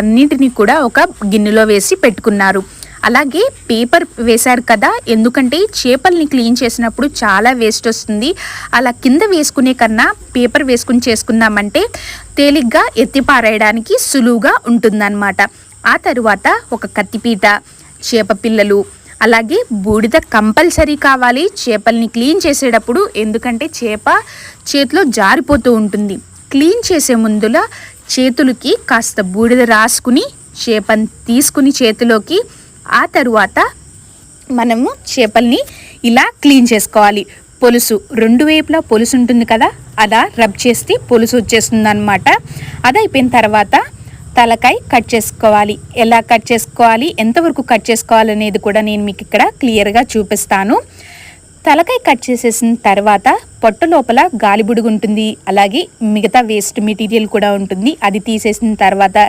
అన్నింటినీ కూడా ఒక గిన్నెలో వేసి పెట్టుకున్నారు. అలాగే పేపర్ వేశారు కదా ఎందుకంటే చేపల్ని క్లీన్ చేసినప్పుడు చాలా వేస్ట్ వస్తుంది. అలా కింద వేసుకునే కన్నా పేపర్ వేసుకుని చేసుకున్నామంటే తేలిగ్గా ఎత్తి పారేయడానికి సులువుగా ఉంటుందన్నమాట. ఆ తరువాత ఒక కత్తిపీట చేప పిల్లలు అలాగే బూడిద కంపల్సరీ కావాలి చేపల్ని క్లీన్ చేసేటప్పుడు ఎందుకంటే చేప చేతిలో జారిపోతూ ఉంటుంది. క్లీన్ చేసే ముందుల చేతులకి కాస్త బూడిద రాసుకుని చేపని తీసుకుని చేతిలోకి ఆ తరువాత మనము చేపల్ని ఇలా క్లీన్ చేసుకోవాలి. పొలుసు రెండు వైపులా పొలుసు ఉంటుంది కదా అలా రబ్ చేస్తే పొలుసు వచ్చేస్తుంది అనమాట అది అయిపోయిన తర్వాత తలకాయ కట్ చేసుకోవాలి. ఎలా కట్ చేసుకోవాలి? ఎంతవరకు కట్ చేసుకోవాలనేది కూడా నేను మీకు ఇక్కడ క్లియర్గా చూపిస్తాను. తలకాయ కట్ చేసేసిన తర్వాత పొట్ట లోపల గాలిబుడుగు ఉంటుంది. అలాగే మిగతా వేస్ట్ మెటీరియల్ కూడా ఉంటుంది. అది తీసేసిన తర్వాత